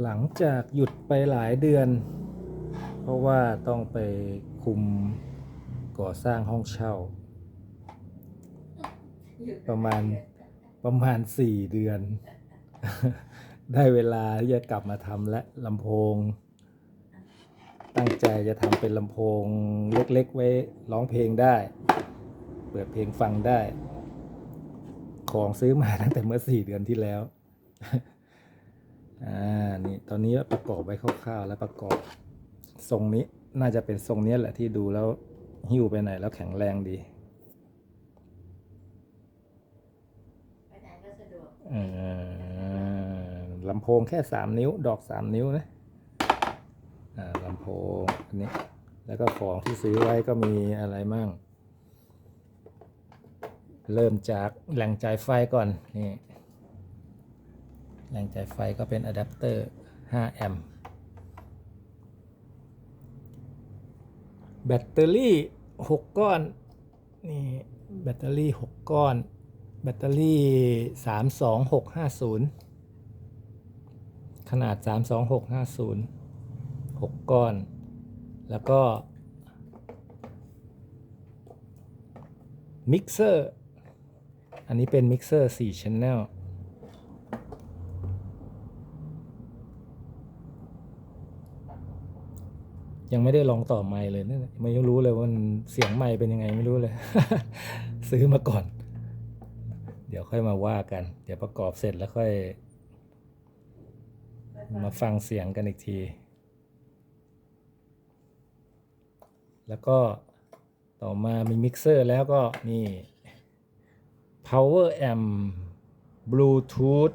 หลังจากหยุดไปหลายเดือน เพราะว่าต้องไปคุมก่อสร้างห้องเช่า ประมาณประมาณสี่เดือน ได้เวลาที่จะกลับมาทำและลำโพง ตั้งใจจะทำเป็นลำโพงเล็กๆ ไว้ร้องเพลงได้ เปิดเพลงฟังได้ ของซื้อมาตั้งแต่เมื่อสี่เดือนที่แล้ว อ่านี่ตอนนี้ประกอบไว้คร่าวๆแล้วประกอบทรงนี้น่าจะเป็นทรงนี้แหละที่ดูแล้วหิ้วไปไหนแล้วแข็งแรงดีอ่อลำโพงแค่สามนิ้ว ดอกสามนิ้วนะอ่าลำโพงอันนี้ แล้วก็ของที่ซื้อไว้ก็มีอะไรมั่ง เริ่มจากแหล่งจ่ายไฟก่อน นี่ แหล่งจ่ายไฟก็เป็นอะแดปเตอร์ 5 แอมป์แบตเตอรี่ 6 ก้อน นี่แบตเตอรี่ 6 ก้อน แบตเตอรี่ 32650 ขนาด 32650 6 ก้อน แล้วก็ มิกเซอร์ อันนี้เป็นมิกเซอร์4 Channel ยังไม่ได้ลองต่อไมค์เลยนะไม่รู้เลยว่ามันเสียงไมค์เป็นยังไงไม่รู้เลย ซื้อมาก่อน เดี๋ยวค่อยมาว่ากัน เดี๋ยวประกอบเสร็จแล้วค่อย มาฟังเสียงกันอีกที แล้วก็ต่อมามีมิกเซอร์แล้วก็นี่ power amp bluetooth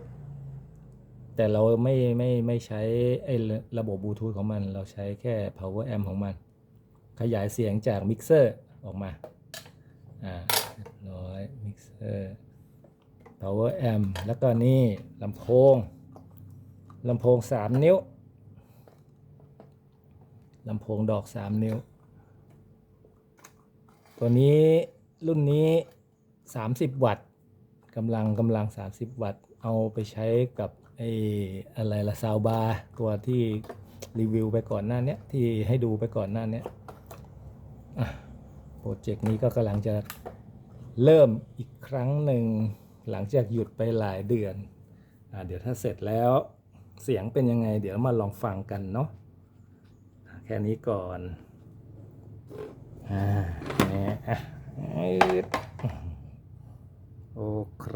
แต่เราไม่ไม่ไม่ใช้ไอ้ระบบบลูทูธของมัน เราใช้แค่ power amp ของมัน ขยายเสียงจากมิกเซอร์ออกมา อ่าร้อยมิกเซอร์ power amp แล้วก็นี่ลำโพงลำโพง 3 นิ้วลำโพงดอก 3 นิ้ว ตัวนี้รุ่นนี้ 30 วัตต์กำลังกำลัง 30 วัตต์ เอาไปใช้กับ ไอ้อะไรละซาวบาร์ตัวที่รีวิวไปก่อนหน้านี้ที่ให้ดูไปก่อนหน้านี้โปรเจกต์นี้ก็กำลังจะเริ่มอีกครั้งหนึ่งหลังจากหยุดไปหลายเดือนอเดี๋ยวถ้าเสร็จแล้วเสียงเป็นยังไง เดี๋ยวมาลองฟังกันเนาะแค่นี้ก่อนอ่าเนี่ยโอเค